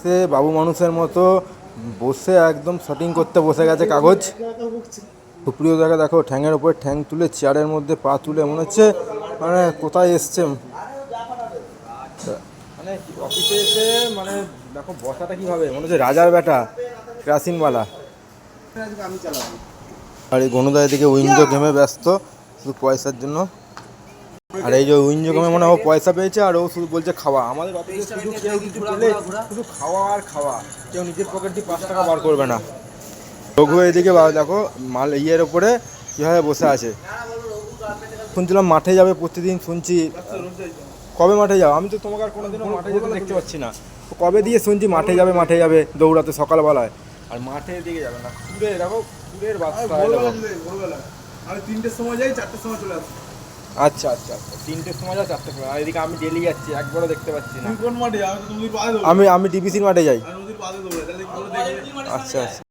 সে বাবু মানুষের মতো বসে একদম শটিং করতে বসে গেছে কাগজ। সুপ্রিয় জায়গা দেখো ঠ্যাংয়ের উপরে ঠ্যাং তুলে চেয়ারের মধ্যে পা তুলে মনে হচ্ছে মানে কোথায় এসছে? মানে অফিসে এসে মানে দেখো বসাটা কীভাবে? মনে হচ্ছে রাজার বেটা ক্রাসিনওয়ালা। আর এই গণদা এদিকে উইন্ডো গেমে ব্যস্ত শুধু পয়সার জন্য। আর এই যে উইন্ডো গেমে মনে হয় পয়সা পেয়েছে আর ও শুধু বলছে খাওয়া। আমাদের অফিসে শুধু কেউ কিছু পেলে শুধু খাওয়া আর খাওয়া। কেউ নিজের পকেট দিয়ে পাঁচ টাকা বার করবে না। রঘু এদিকে দেখো মাল ইয়ের ওপরে কীভাবে বসে আছে। শুনছিলাম মাঠে যাবে প্রতিদিন শুনছি। কবে মাঠে যাও? আমি তো তোমাকে আর কোনোদিনও মাঠে যেতে দেখতে পাচ্ছি না। কবে দিয়ে শুনছি মাঠে যাবে মাঠে যাবে দৌড়াতে সকালবেলায়। আর মাঠে দিকে যাবে না। কুড়ে দেখো কুড়ের বাচ্চা। আমি তিনটের সময় যাই চারটের সময় চলে আসি আচ্ছা আচ্ছা আচ্ছা। তিনটের সময় যাও চারটের সময়। আর এদিকে আমি ডেলি যাচ্ছি একবারও দেখতে পাচ্ছি না। কোন মাঠে আমি আমি ডিবিসির মাঠে যাই। আচ্ছা আচ্ছা।